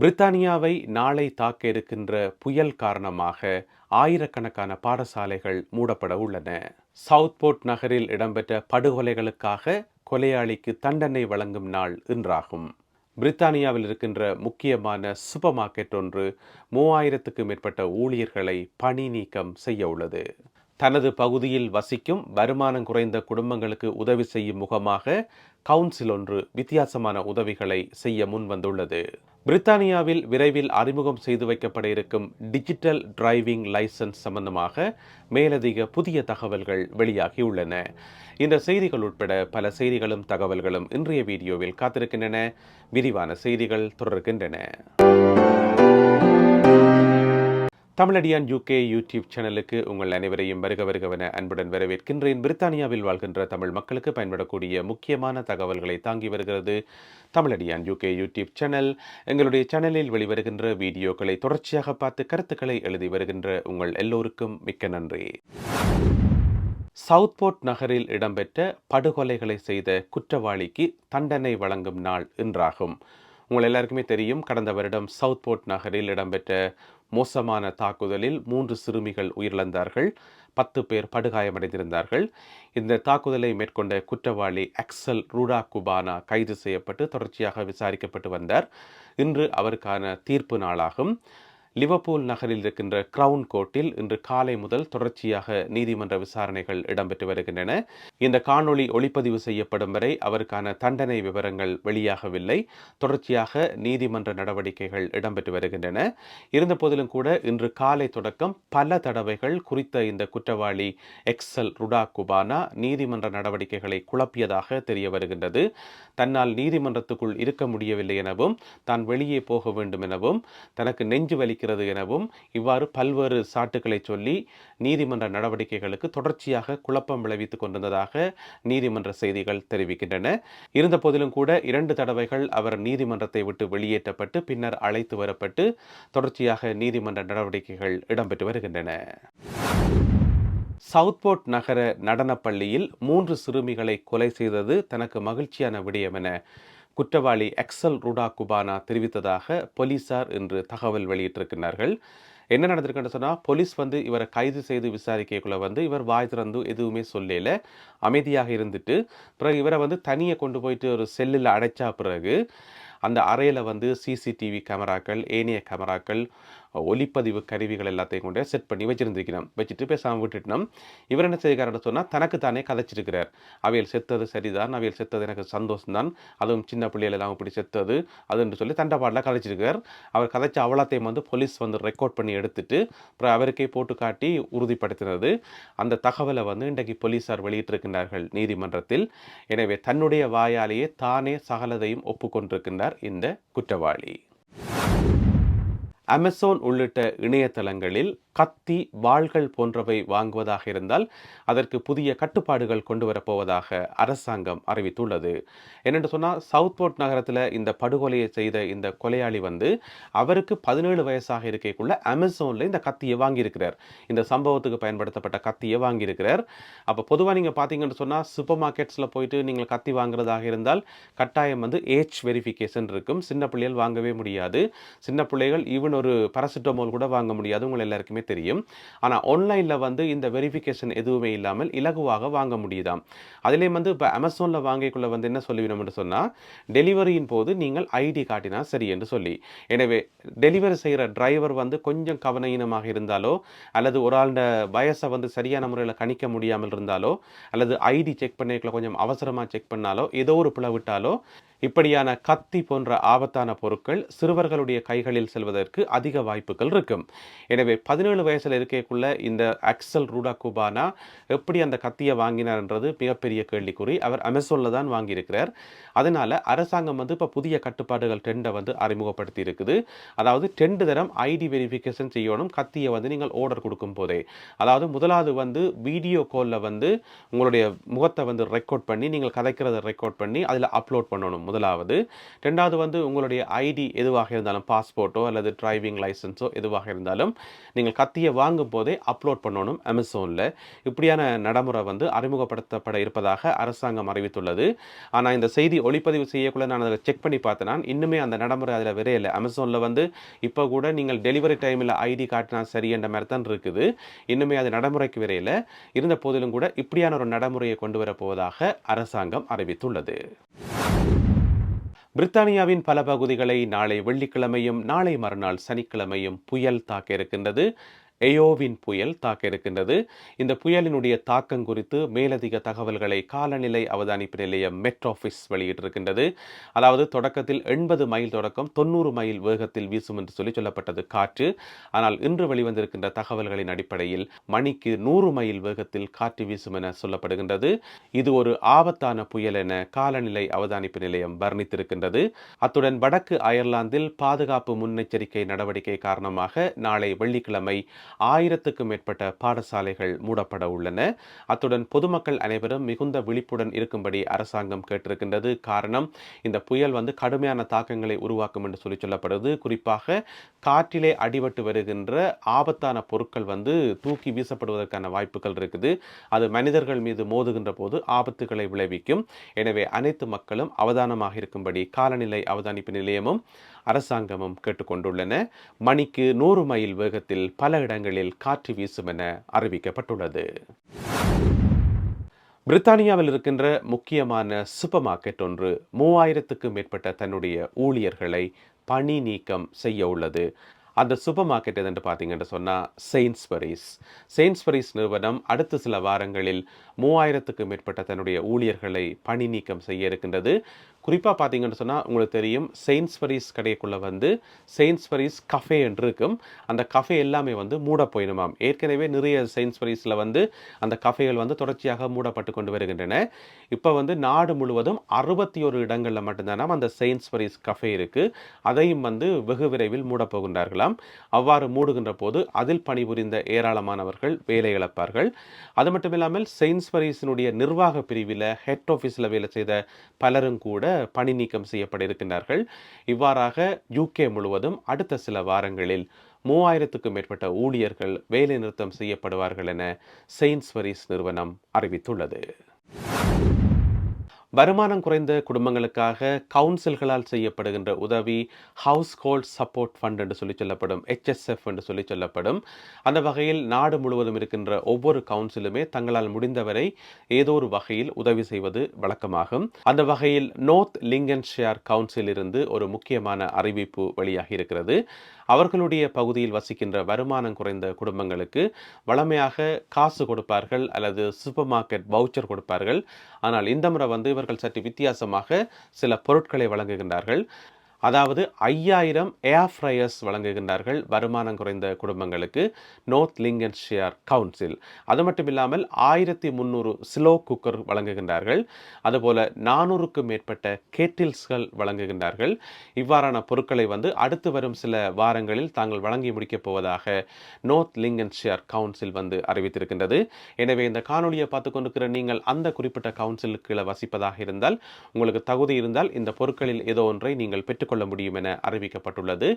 பிரித்தானியாவை நாளை தாக்க இருக்கின்ற புயல் காரணமாக ஆயிரக்கணக்கான பாடசாலைகள் மூடப்பட உள்ளன. சவுத்போர்ட் நகரில் இடம்பெற்ற படுகொலைகளுக்காக கொலையாளிக்கு தண்டனை வழங்கும் நாள் இன்றாகும். பிரித்தானியாவில் இருக்கின்ற முக்கியமான சூப்பர் மார்க்கெட் ஒன்று மூவாயிரத்துக்கு மேற்பட்ட ஊழியர்களை பணி நீக்கம் செய்ய உள்ளது. தனது பகுதியில் வசிக்கும் வருமானம் குறைந்த குடும்பங்களுக்கு உதவி செய்யும் முகமாக கவுன்சில் ஒன்று வித்தியாசமான உதவிகளை செய்ய முன் வந்துள்ளது பிரித்தானியாவில் விரைவில் அறிமுகம் செய்து வைக்கப்பட இருக்கும் டிஜிட்டல் டிரைவிங் லைசன்ஸ் சம்பந்தமாக மேலதிக புதிய தகவல்கள் வெளியாகியுள்ளன. இந்த செய்திகள் உட்பட பல செய்திகளும் தகவல்களும் இன்றைய வீடியோவில் காத்திருக்கின்றன. விரிவான செய்திகள் தொடர்கின்றன. தமிழடியான் யூகே யூடியூப் சேனலுக்கு உங்கள் அனைவரையும் வருக வருகவென அன்புடன் வரவேற்கின்றேன். பிரித்தானியாவில் வாழ்கின்ற தமிழ் மக்களுக்கு பயன்படக்கூடிய முக்கியமான தகவல்களை தாங்கி வருகிறது தமிழடியான் யூகே யூடியூப் சேனல் எங்களுடைய சேனலில் வெளிவருகின்ற வீடியோக்களை தொடர்ச்சியாக பார்த்து கருத்துக்களை எழுதி வருகின்ற உங்கள் எல்லோருக்கும் மிக்க நன்றி. சவுத்போர்ட் நகரில் இடம்பெற்ற படுகொலைகளை செய்த குற்றவாளிக்கு தண்டனை வழங்கும் நாள் இன்றாகும். உங்கள் எல்லாருக்குமே தெரியும் கடந்த வருடம் சவுத்போர்ட் நகரில் இடம்பெற்ற மோசமான தாக்குதலில் மூன்று சிறுமிகள் உயிரிழந்தார்கள் பத்து பேர் படுகாயமடைந்திருந்தார்கள். இந்த தாக்குதலை மேற்கொண்ட குற்றவாளி அக்சல் ரூடா குபானா கைது செய்யப்பட்டு தொடர்ச்சியாக விசாரிக்கப்பட்டு வந்தார். இன்று அவருக்கான தீர்ப்பு நாளாகும். லிவர்பூல் நகரில் இருக்கின்ற கிரவுன் கோர்ட்டில் இன்று காலை முதல் தொடர்ச்சியாக நீதிமன்ற விசாரணைகள் இடம்பெற்று வருகின்றன. இந்த காணொளி ஒளிப்பதிவு செய்யப்படும் வரை அவருக்கான தண்டனை விவரங்கள் வெளியாகவில்லை. தொடர்ச்சியாக நீதிமன்ற நடவடிக்கைகள் இடம்பெற்று வருகின்றன. இருந்தபோதிலும் கூட இன்று காலை தொடக்கம் பல தடவைகள் குறித்த இந்த குற்றவாளி எக்ஸல் ருடா குபானா நீதிமன்ற நடவடிக்கைகளை குழப்பியதாக தெரிய வருகின்றது. தன்னால் நீதிமன்றத்துக்குள் இருக்க முடியவில்லை எனவும் தான் வெளியே போக வேண்டும் எனவும் தனக்கு நெஞ்சு வலிக்க இருக்கிறது எனவும் இவ்வாறு பல்வேறு சாட்டுக்களை சொல்லி நீதிமன்ற நடவடிக்கைகளுக்கு தொடர்ச்சியாக குழப்பம் விளைவித்துக் கொண்டிருந்ததாக நீதிமன்ற செய்திகள் தெரிவிக்கின்றன. இருந்தபோதிலும் கூட இரண்டு தடவைகள் அவர் நீதிமன்றத்தை விட்டு வெளியேற்றப்பட்டு பின்னர் அழைத்து வரப்பட்டு தொடர்ச்சியாக நீதிமன்ற நடவடிக்கைகள் இடம்பெற்று வருகின்றன. சவுத்போர்ட் நகர நடனப்பள்ளியில் மூன்று சிறுமிகளை கொலை செய்தது தனக்கு மகிழ்ச்சியான விடயம் என குற்றவாளி எக்ஸல் ருடா குபானா தெரிவித்ததாக போலீசார் இன்று தகவல் வெளியிட்டிருக்கிறார்கள் என்ன நடந்திருக்குன்னு சொன்னால் போலீஸ் வந்து இவரை கைது செய்து விசாரிக்கக்குள்ள வந்து இவர் வாய் திறந்து எதுவுமே சொல்லல. அமைதியாக இருந்துட்டு பிறகு இவரை வந்து தனியை கொண்டு போயிட்டு ஒரு செல்லில் அடைச்சா பிறகு அந்த அறையில் வந்து சிசிடிவி கேமராக்கள் ஏனைய கேமராக்கள் ஒலிப்பதிவு கருவிகள் எல்லாத்தையும் கொண்டு செட் பண்ணி வச்சிருந்திருக்கிறோம் வச்சுட்டு பேசாமல் விட்டுட்டோம். இவர் என்ன செய்கிறார்னு சொன்னால் தனக்கு தானே கதைச்சிருக்கிறார். அவையில் செத்தது சரிதான் அவையில் செத்தது எனக்கு சந்தோஷம்தான். அதுவும் சின்ன பிள்ளைகள் எல்லாம் இப்படி செத்தது அதுன்னு சொல்லி தண்டபாடில் கதைச்சிருக்கிறார். அவர் கதைச்ச அவலத்தையும் வந்து போலீஸ் வந்து ரெக்கார்ட் பண்ணி எடுத்துட்டு அப்புறம் அவருக்கே போட்டு காட்டி உறுதிப்படுத்தினது. அந்த தகவலை வந்து இன்றைக்கு போலீஸார் வெளியிட்டிருக்கின்றார்கள் நீதிமன்றத்தில். எனவே தன்னுடைய வாயாலேயே தானே சகலதையும் ஒப்புக்கொண்டிருக்கின்றார் இந்த குற்றவாளி. அமேசான் உள்ளிட்ட இணையதளங்களில் கத்தி வாள்கள் போன்றவை வாங்குவதாக இருந்தால் அதற்கு புதிய கட்டுப்பாடுகள் கொண்டு வரப்போவதாக அரசாங்கம் அறிவித்துள்ளது. என்னென்று சொன்னால் சவுத்போர்ட் நகரத்தில் இந்த படுகொலையை செய்த இந்த கொலையாளி வந்து அவருக்கு பதினேழு வயசாக இருக்கைக்குள்ள அமேசானில் இந்த கத்தியை வாங்கியிருக்கிறார். இந்த சம்பவத்துக்கு பயன்படுத்தப்பட்ட கத்தியை வாங்கியிருக்கிறார். அப்போ பொதுவாக நீங்கள் பார்த்தீங்கன்னு சொன்னால் சூப்பர் மார்க்கெட்ஸில் போயிட்டு நீங்கள் கத்தி வாங்குறதாக இருந்தால் கட்டாயம் வந்து ஏஜ் வெரிஃபிகேஷன் இருக்கும். சின்ன பிள்ளைகள் வாங்கவே முடியாது. சின்ன பிள்ளைகள் ஈவன் ஒரு பரசிட்டமோல் கூட வாங்க முடியாது. உங்கள் எல்லாருக்குமே தெரியும். ஆனால் ஆன்லைனில் வந்து இந்த வெரிஃபிகேஷன் எதுவுமே இல்லாமல் இலகுவாக வாங்க முடியுதாம். அதுலேயும் வந்து இப்போ அமேசானில் வாங்கிக்குள்ள வந்து என்ன சொல்லிவினோம்னு சொன்னால் டெலிவரியின் போது நீங்கள் ஐடி காட்டினா சரி என்று சொல்லி. எனவே டெலிவரி செய்கிற டிரைவர் வந்து கொஞ்சம் கவனஈனமாக இருந்தாலோ அல்லது ஒரு ஆளுட வயசை வந்து சரியான முறையில் கணிக்க முடியாமல் இருந்தாலோ அல்லது ஐடி செக் பண்ணிக்கல கொஞ்சம் அவசரமாக செக் பண்ணாலோ ஏதோ ஒரு பிளவிட்டாலோ இப்படியான கத்தி போன்ற ஆபத்தான பொருட்கள் சிறுவர்களுடைய கைகளில் செல்வதற்கு அதிக வாய்ப்புகள் இருக்கும். எனவே பதினேழு வயசில் இருக்கக்குள்ள இந்த அக்சல் ரூடா குபானா எப்படி அந்த கத்தியை வாங்கினார்ன்றது மிகப்பெரிய கேள்விக்குறி. அவர் அமேசானில் தான் வாங்கியிருக்கிறார். அதனால அரசாங்கம் வந்து இப்போ புதிய கட்டுப்பாடுகள் டெண்டை வந்து அறிமுகப்படுத்தி இருக்குது. அதாவது டெண்டு தரம் ஐடி வெரிஃபிகேஷன் செய்யணும். கத்தியை வந்து நீங்கள் ஆர்டர் கொடுக்கும் போதே. அதாவது முதலாவது வந்து வீடியோ காலில் வந்து உங்களுடைய முகத்தை வந்து ரெக்கார்ட் பண்ணி நீங்கள் கதைக்கிறத ரெக்கார்ட் பண்ணி அதில் அப்லோட் பண்ணணும். முதலாவது. ரெண்டாவது வந்து உங்களுடைய ஐடி எதுவாக இருந்தாலும் பாஸ்போர்ட்டோ அல்லது டிரைவிங் லைசன்ஸோ எதுவாக இருந்தாலும் நீங்கள் கத்தியை வாங்கும் போதே அப்லோட் பண்ணணும் அமேசானில். இப்படியான நடைமுறை வந்து அறிமுகப்படுத்தப்பட இருப்பதாக அரசாங்கம் அறிவித்துள்ளது. ஆனால் இந்த செய்தி ஒளிப்பதிவு செய்யக்குள்ள நான் அதை செக் பண்ணி பார்த்தேன். நான் இன்னுமே அந்த நடைமுறை அதில் விரையலை. அமேசானில் வந்து இப்போ கூட நீங்கள் டெலிவரி டைமில் ஐடி காட்டினா சரி என்ற மாதிரி தான் இருக்குது. இன்னுமே அது நடைமுறைக்கு விரையலை. இருந்த போதிலும் கூட இப்படியான ஒரு நடைமுறையை கொண்டு வரப்போவதாக அரசாங்கம் அறிவித்துள்ளது. பிரித்தானியாவின் பல பகுதிகளை நாளை வெள்ளிக்கிழமையும் நாளை மறுநாள் சனிக்கிழமையும் புயல் தாக்க இருக்கின்றது எயோவின் புயல் தாக்க இருக்கின்றது. இந்த புயலினுடைய தாக்கம் குறித்து மேலதிக தகவல்களை காலநிலை அவதானிப்பு நிலையம் மெட்ரோஃபிஸ் வெளியிட்டிருக்கின்றது. அதாவது தொடக்கத்தில் எண்பது மைல் தொடக்கம் தொண்ணூறு மைல் வேகத்தில் வீசும் என்று சொல்லி சொல்லப்பட்டது காற்று. ஆனால் இன்று வெளிவந்திருக்கின்ற தகவல்களின் அடிப்படையில் மணிக்கு நூறு மைல் வேகத்தில் காற்று வீசும் என சொல்லப்படுகின்றது. இது ஒரு ஆபத்தான புயல் என காலநிலை அவதானிப்பு நிலையம் வர்ணித்திருக்கின்றது. அத்துடன் வடக்கு அயர்லாந்தில் பாதுகாப்பு முன்னெச்சரிக்கை நடவடிக்கை காரணமாக நாளை வெள்ளிக்கிழமை ஆயிரத்துக்கும் மேற்பட்ட பாடசாலைகள் மூடப்பட உள்ளன. அத்துடன் பொதுமக்கள் அனைவரும் மிகுந்த விழிப்புடன் இருக்கும்படி அரசாங்கம் கேட்டிருக்கின்றது. காரணம் இந்த புயல் வந்து கடுமையான தாக்கங்களை உருவாக்கும் என்று சொல்லி சொல்லப்படுது. குறிப்பாக காற்றிலே அடிபட்டு வருகின்ற ஆபத்தான பொருட்கள் வந்து தூக்கி வீசப்படுவதற்கான வாய்ப்புகள் இருக்குது. அது மனிதர்கள் மீது மோதுகின்ற போது ஆபத்துகளை விளைவிக்கும். எனவே அனைத்து மக்களும் அவதானமாக இருக்கும்படி காலநிலை அவதானிப்பு நிலையமும் அரசாங்கமும் கேட்டுக்கொண்டுள்ளன. மணிக்கு நூறு மைல் வேகத்தில் பல இடங்களில் காற்று வீசும் என அறிவிக்கப்பட்டுள்ளது. பிரித்தானியாவில் இருக்கின்ற முக்கியமான சூப்பர் மார்க்கெட் ஒன்று மூவாயிரத்துக்கும் மேற்பட்ட தன்னுடைய ஊழியர்களை பணி நீக்கம் செய்ய உள்ளது. அந்த சூப்பர் மார்க்கெட் எதுன்னு பார்த்தீங்கன்னு சொன்னால் செயின்ஸ்பரிஸ் செயின்ஸ்பரிஸ் நிறுவனம் அடுத்த சில வாரங்களில் மூவாயிரத்துக்கும் மேற்பட்ட தன்னுடைய ஊழியர்களை பணி நீக்கம் செய்ய இருக்கின்றது. குறிப்பாக பார்த்தீங்கன்னு சொன்னால் உங்களுக்கு தெரியும் செயின்ஸ்வரிஸ் கடைக்குள்ளே வந்து செயின்ஸ்வரிஸ் கஃபே என்று இருக்கும். அந்த கஃபே எல்லாமே வந்து மூட போயிடுமாம் ஏற்கனவே நிறைய செயின்ஸ்வரிஸில் வந்து அந்த கஃபேகள் வந்து தொடர்ச்சியாக மூடப்பட்டு கொண்டு வருகின்றன. இப்போ வந்து நாடு முழுவதும் அறுபத்தி ஒரு இடங்களில் மட்டும்தானாம் அந்த செயின்ஸ்வரிஸ் கஃபே இருக்குது அதையும் வந்து வெகு விரைவில் மூடப் போகின்றார்களாம். அவ்வாறு மூடுகின்ற போது அதில் பணிபுரிந்த ஏராளமானவர்கள் வேலை இழப்பார்கள். அது மட்டும் இல்லாமல் செயின்ஸ்வரிஸினுடைய நிர்வாக பிரிவில் ஹெட் ஆஃபீஸில் வேலை செய்த பலரும் கூட பணி நீக்கம் செய்யப்பட இருக்கின்றார்கள் இவ்வாறாக யூகே முழுவதும் அடுத்த சில வாரங்களில் மூவாயிரத்துக்கும் மேற்பட்ட ஊழியர்கள் வேலை நிறுத்தம் செய்யப்படுவார்கள் என செயின்ஸ்வரிஸ் நிறுவனம் அறிவித்துள்ளது. வருமானம் குறைந்த குடும்பங்களுக்காக கவுன்சில்களால் செய்யப்படுகின்ற உதவி ஹவுஸ் ஹோல்ட் சப்போர்ட் ஃபண்ட் என்று சொல்லி சொல்லப்படும் ஹெச்எஸ்எஃப் என்று சொல்லி சொல்லப்படும். அந்த வகையில் நாடு முழுவதும் இருக்கின்ற ஒவ்வொரு கவுன்சிலுமே தங்களால் முடிந்தவரை ஏதோ ஒரு வகையில் உதவி செய்வது வழக்கமாகும். அந்த வகையில் நோர்த் லிங்கன்ஷியார் கவுன்சில் இருந்து ஒரு முக்கியமான அறிவிப்பு வெளியாகி இருக்கிறது. அவர்களுடைய பகுதியில் வசிக்கின்ற வருமானம் குறைந்த குடும்பங்களுக்கு வளமையாக காசு கொடுப்பார்கள் அல்லது சூப்பர் மார்க்கெட் வவுச்சர் கொடுப்பார்கள். ஆனால் இந்த முறை வந்து இவர்கள் சற்று வித்தியாசமாக சில பொருட்களை வழங்குகின்றார்கள். அதாவது ஐயாயிரம் ஏர் ஃப்ரையர்ஸ் வழங்குகின்றார்கள் வருமானம் குறைந்த குடும்பங்களுக்கு நோர்த் லிங்கன்ஷியர் கவுன்சில் அது மட்டும் இல்லாமல் ஆயிரத்தி முந்நூறு ஸ்லோ குக்கர் வழங்குகின்றார்கள். அதுபோல நானூறுக்கும் மேற்பட்ட கேட்டில்ஸ்கள் வழங்குகின்றார்கள். இவ்வாறான பொருட்களை வந்து அடுத்து வரும் சில வாரங்களில் தாங்கள் வழங்கி முடிக்கப் போவதாக நோர்த் லிங்கன்ஷியர் கவுன்சில் வந்து அறிவித்திருக்கின்றது. எனவே இந்த காணொலியை பார்த்து கொண்டிருக்கிற நீங்கள் அந்த குறிப்பிட்ட கவுன்சிலுக்கு கீழே வசிப்பதாக இருந்தால் உங்களுக்கு தகுதி இருந்தால் இந்த பொருட்களில் ஏதோ ஒன்றை நீங்கள் பெற்று பெற்றுக்கொள்ள முடியும் என அறிவிக்கப்பட்டுள்ளது.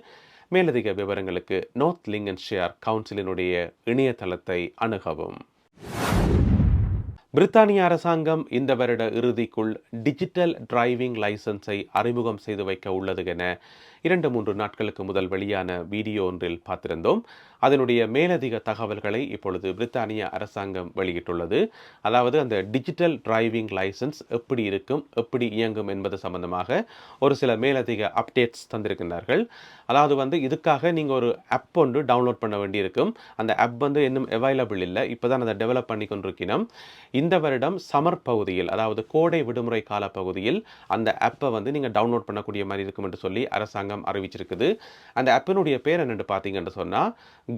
மேலதிக விவரங்களுக்கு நோர்த் லிங்கன்ஷியர் கவுன்சிலினுடைய இணையதளத்தை அணுகவும். பிரித்தானிய அரசாங்கம் இந்த வருட இறுதிக்குள் டிஜிட்டல் டிரைவிங் லைசன்ஸை அறிமுகம் செய்து வைக்க உள்ளது என இரண்டு மூன்று நாட்களுக்கு முதல் வெளியான வீடியோ ஒன்றில் பார்த்திருந்தோம். அதனுடைய மேலதிக தகவல்களை இப்பொழுது பிரித்தானிய அரசாங்கம் வெளியிட்டுள்ளது. அதாவது அந்த டிஜிட்டல் டிரைவிங் லைசன்ஸ் எப்படி இருக்கும் எப்படி இயங்கும் என்பது சம்பந்தமாக ஒரு சில மேலதிக அப்டேட்ஸ் தந்திருக்கின்றார்கள். அதாவது வந்து இதுக்காக நீங்கள் ஒரு ஆப் ஒன்று டவுன்லோட் பண்ண வேண்டியிருக்கும். அந்த ஆப் வந்து இன்னும் அவைலபிள் இல்லை. இப்போ தான் அதை டெவலப் பண்ணி கொண்டிருக்கணும் இந்த வருடம் சமர் பகுதியில் அதாவது கோடை விடுமுறை கால பகுதியில் அந்த ஆப்பை வந்து நீங்கள் டவுன்லோட் பண்ணக்கூடிய மாதிரி இருக்கும் என்று சொல்லி அரசாங்கம் அரசாங்கம் அறிவிச்சிருக்குது. அந்த ஆப்பினுடைய பேர் என்னென்னு பார்த்தீங்கன்னு சொன்னால்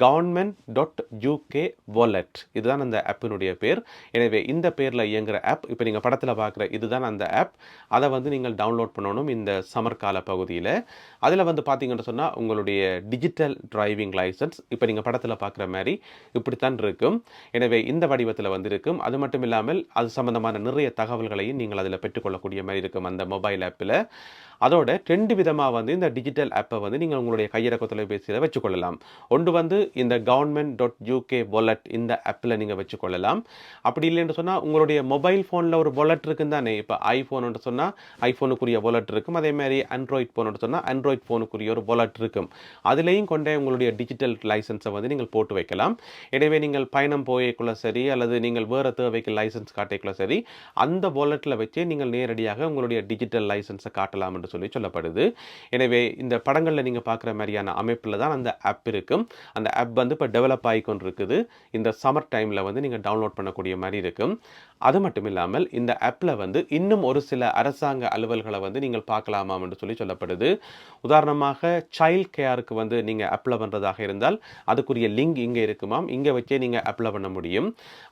கவர்மெண்ட் டாட் யூகே வாலெட் இதுதான் அந்த ஆப்பினுடைய பேர். எனவே இந்த பேரில் இயங்குகிற ஆப் இப்போ நீங்கள் படத்தில் பார்க்குற இதுதான் அந்த ஆப். அதை வந்து நீங்கள் டவுன்லோட் பண்ணணும் இந்த சமர் கால பகுதியில். அதில் வந்து பார்த்தீங்கன்னு சொன்னால் உங்களுடைய டிஜிட்டல் டிரைவிங் லைசன்ஸ் இப்போ நீங்கள் படத்தில் பார்க்குற மாதிரி இப்படித்தான் இருக்கும். எனவே இந்த வடிவத்தில் வந்து இருக்கும் அது மட்டும் இல்லாமல் அது சம்பந்தமான நிறைய தகவல்களையும் நீங்கள் அதில் பெற்றுக்கொள்ளக்கூடிய மாதிரி இருக்கும் அந்த மொபைல் ஆப்பில் அதோட ரெண்டு விதமாக வந்து இந்த டிஜிட்டல் ஆப்பை வந்து நீங்கள் உங்களுடைய கையிறக்க தொலைபேசியில் வச்சுக்கொள்ளலாம். ஒன்று வந்து இந்த கவர்மெண்ட் டாட் யூகே வாலெட் இந்த ஆப்பில் நீங்கள் வச்சுக்கொள்ளலாம். அப்படி இல்லைன்னு சொன்னால் உங்களுடைய மொபைல் ஃபோனில் ஒரு வாலெட் இருக்குன்னு தானே? இப்போ ஐஃபோன் சொன்னால் ஐஃபோனுக்குரிய வாலெட் இருக்கும். அதே மாதிரி ஆண்ட்ராய்ட் ஃபோன் சொன்னால் ஆண்ட்ராய்ட் ஃபோனுக்குரிய ஒரு வாலெட் இருக்கும். அதுலேயும் கொண்டே உங்களுடைய டிஜிட்டல் லைசன்ஸை வந்து நீங்கள் போட்டு வைக்கலாம். எனவே நீங்கள் பயணம் போயக்குள்ள சரி அல்லது நீங்கள் வேறு தேவைக்கு லைசன்ஸ் காட்டிக்குள்ள சரி அந்த வாலெட்டில் வச்சே நீங்கள் நேரடியாக உங்களுடைய டிஜிட்டல் லைசன்ஸை காட்டலாம் என்று சொல்லி சொல்லப்படுது. எனவே இந்த படங்களில் நீங்கள் பார்க்குற மாதிரியான அமைப்பில் தான் அந்த ஆப் இருக்கும் அந்த ஆப் வந்து இப்போ டெவலப் ஆகிக்கொண்டு இருக்குது இந்த சம்மர் டைமில் வந்து நீங்கள் டவுன்லோட் பண்ணக்கூடிய மாதிரி இருக்கும் அது மட்டும் இல்லாமல் இந்த ஆப்பில் வந்து இன்னும் ஒரு சில அரசாங்க அலுவல்களை வந்து நீங்கள் பார்க்கலாமா என்று சொல்லி சொல்லப்படுது. உதாரணமாக சைல்ட் கேருக்கு வந்து நீங்கள் அப்ளை பண்ணுறதாக இருந்தால் அதுக்குரிய லிங்க் இங்கே இருக்குமாம். இங்கே வச்சே நீங்கள் அப்ளை பண்ண முடியும்.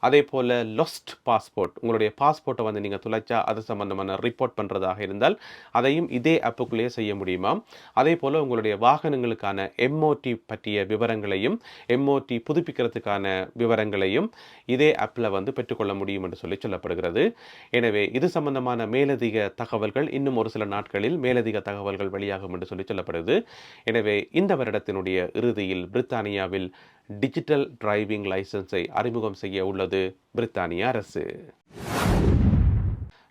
அதே போல் லொஸ்ட் பாஸ்போர்ட் உங்களுடைய பாஸ்போர்ட்டை வந்து நீங்கள் துளைச்சா அது சம்மந்தமான ரிப்போர்ட் பண்ணுறதாக இருந்தால் அதையும் இதே ஆப்புக்குள்ளேயே செய்ய முடியுமா அதே போல் உங்களுடைய வாகனங்களுக்கான எம்ஓடி பற்றிய விவரங்களையும் எம்ஓடி புதுப்பிக்கிறதுக்கான விவரங்களையும் இதே ஆப்பில் வந்து பெற்றுக்கொள்ள முடியும் என்று சொல்லி சொல்லப்படுகிறது. எனவே இது சம்பந்தமான மேலதிக தகவல்கள் இன்னும் ஒரு சில நாட்களில் மேலதிக தகவல்கள் வெளியாகும் என்று சொல்லி சொல்லப்படுது. எனவே இந்த வருடத்தினுடைய இறுதியில் பிரித்தானியாவில் டிஜிட்டல் டிரைவிங் லைசன்ஸை அறிமுகம் செய்ய உள்ளது பிரித்தானிய அரசு.